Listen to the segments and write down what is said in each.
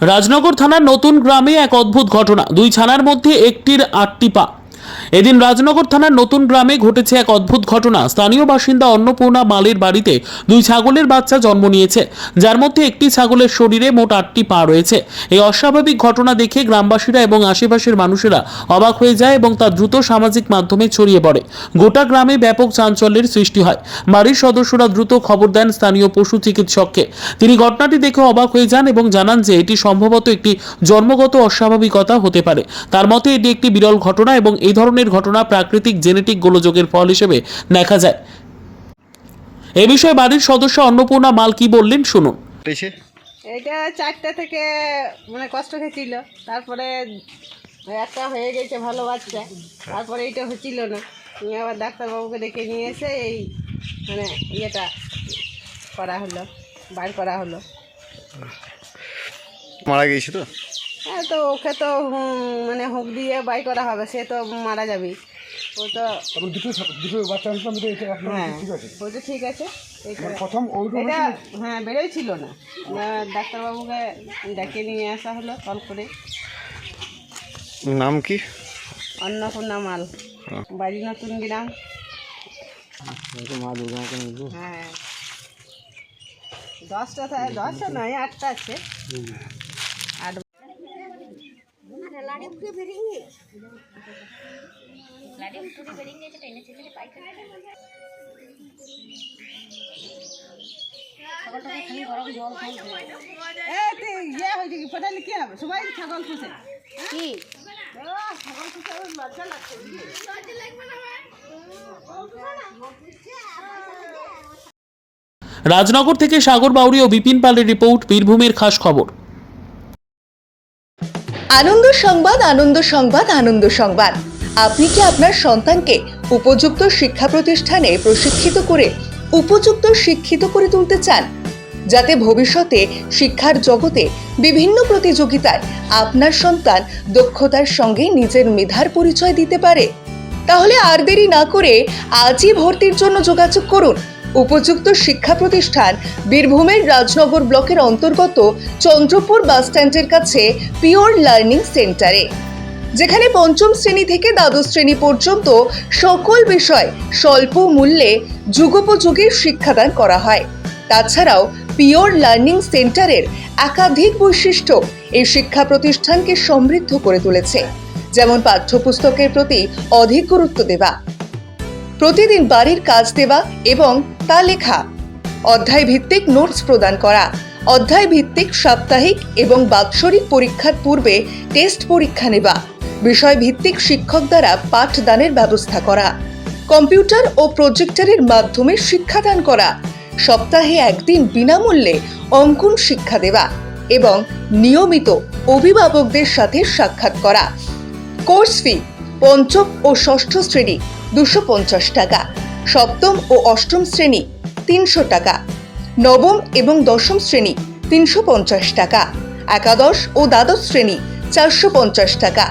রাজনগর থানার নতুন গ্রামে এক অদ্ভুত ঘটনা। দুই ছানার মধ্যে একটির আটটি পা। এদিন রাজনগর থানার নতুন গ্রামে ঘটেছে এক অদ্ভুত ঘটনা। স্থানীয় বাসিন্দা অন্নপূর্ণা মালের বাড়িতে দুই ছাগলের বাচ্চা জন্ম নিয়েছে। যার মধ্যে একটি ছাগলের শরীরে মোট আটটি পা রয়েছে। এই অস্বাভাবিক ঘটনা দেখে গ্রামবাসীরা এবং আশেপাশের মানুষেরা অবাক হয়ে যায় এবং তা দ্রুত সামাজিক মাধ্যমে ছড়িয়ে পড়ে। গোটা গ্রামে ব্যাপক চাঞ্চল্যের সৃষ্টি হয়। বাড়ির সদস্যরা দ্রুত খবর দেন স্থানীয় পশু চিকিৎসককে। তিনি ঘটনাটি দেখে অবাক হয়ে যান এবং জানান যে এটি সম্ভবত একটি জন্মগত অস্বাভাবিকতা হতে পারে। তার মতে এটি একটি বিরল ঘটনা এবং এই ধরনের ঘটনা প্রাকৃতিক জেনেটিক গোলযোগের ফল হিসেবে দেখা যায়। এ বিষয়ে বাড়ির সদস্য অন্নপূর্ণা মাল কি বললেন শুনুন। এটা চারটা থেকে মানে কষ্ট হয়েছিল। তারপরে একটা হয়ে গেছে ভালো বাচ্চা তারপরে এইটা হচ্ছিল না। নিয়ে আবার ডাক্তারবাবুকে ডেকে নিয়ে এসে এই মানে ইয়েটা করা হলো বার করা হলো। মারা গিয়েছে তো? হ্যাঁ তো ওকে তো মানে হুক দিয়ে বাই করা হবে সে তো মারা যাবে। ও তো দুটো দুটো বাচ্চা হ্যাঁ। ঠিক ও তো ঠিক আছে প্রথম এটা হ্যাঁ বেরোই ছিল না ডাক্তারবাবুকে ডেকে নিয়ে আসা হলো কল করে। নাম কি? অন্নপূর্ণা মাল। বাড়ি নতুন গ্রাম। হ্যাঁ। দশটা দশটা নয় আটটা আছে। তুই ইয়ে সবাই ছাগল কি? ছাগল লাগছে রাজনগর থেকে সাগর বাউরি ও বিপিন পালের রিপোর্ট বীরভূমের খাস খবর। আনন্দ সংবাদ আনন্দ সংবাদ আনন্দ সংবাদ। আপনি কি আপনার সন্তানকে উপযুক্ত শিক্ষা প্রতিষ্ঠানে প্রশিক্ষিত করে, উপযুক্ত শিক্ষিত করে তুলতে চান? যাতে ভবিষ্যতে শিক্ষার জগতে বিভিন্ন প্রতিযোগিতায় আপনার সন্তান দক্ষতার সঙ্গে নিজের মেধার পরিচয় দিতে পারে? তাহলে আর দেরি না করে আজই ভর্তির জন্য যোগাযোগ করুন। উপযুক্ত শিক্ষা প্রতিষ্ঠান বীরভূমের রাজনগর ব্লকের অন্তর্গত চন্দ্রপুর বাসস্ট্যান্ডের কাছে পিওর লার্নিং সেন্টারে, যেখানে পঞ্চম শ্রেণি থেকে দ্বাদশ শ্রেণি পর্যন্ত সকল বিষয় স্বল্প মূল্যে যুগোপযোগী শিক্ষাদান করা হয়। তাছাড়াও পিওর লার্নিং সেন্টারের একাধিক বৈশিষ্ট্য এই শিক্ষা প্রতিষ্ঠানকে সমৃদ্ধ করে তুলেছে, যেমন পাঠ্যপুস্তকের প্রতি অধিক গুরুত্ব দেওয়া, প্রতিদিন বাড়ির কাজ দেওয়া এবং তা লেখা। অধ্যায় ভিত্তিক নোটস প্রদান করা। অধ্যায় ভিত্তিক সাপ্তাহিক এবং বাৎসরিক পরীক্ষার পূর্বে টেস্ট পরীক্ষা নেওয়া। বিষয় ভিত্তিক শিক্ষক দ্বারা পাঠদানের ব্যবস্থা করা। কম্পিউটার ও প্রজেক্টরের মাধ্যমে শিক্ষাদান করা। সপ্তাহে একদিন বিনামূল্যে অঙ্কন শিক্ষা দেওয়া এবং নিয়মিত অভিভাবকদের সাথে সাক্ষাৎ করা। কোর্স ফি পঞ্চম ও ষষ্ঠ শ্রেণি দুশো পঞ্চাশ টাকা। সপ্তম ও অষ্টম শ্রেণি তিনশো টাকা, নবম এবং দশম শ্রেণি তিনশো পঞ্চাশ টাকা, একাদশ ও দ্বাদশ শ্রেণি চারশো পঞ্চাশ টাকা।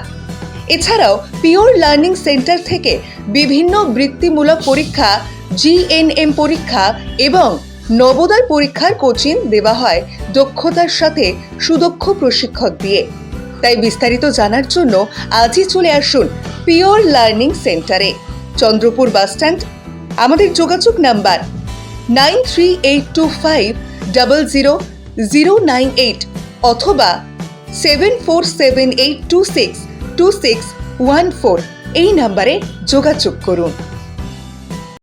এছাড়াও পিওর লার্নিং সেন্টার থেকে বিভিন্ন বৃত্তিমূলক পরীক্ষা জিএনএম পরীক্ষা এবং নবোদয় পরীক্ষার কোচিং দেওয়া হয় দক্ষতার সাথে সুদক্ষ প্রশিক্ষক দিয়ে। তাই বিস্তারিত জানার জন্য আজই চলে আসুন পিওর লার্নিং সেন্টারে, চন্দ্রপুর বাসস্ট্যান্ড আমাদের যোগাযোগ number nine three eight two five double zero zero nine eight অথবা seven four seven eight two six two six one four এই নাম্বারে যোগাযোগ করুন।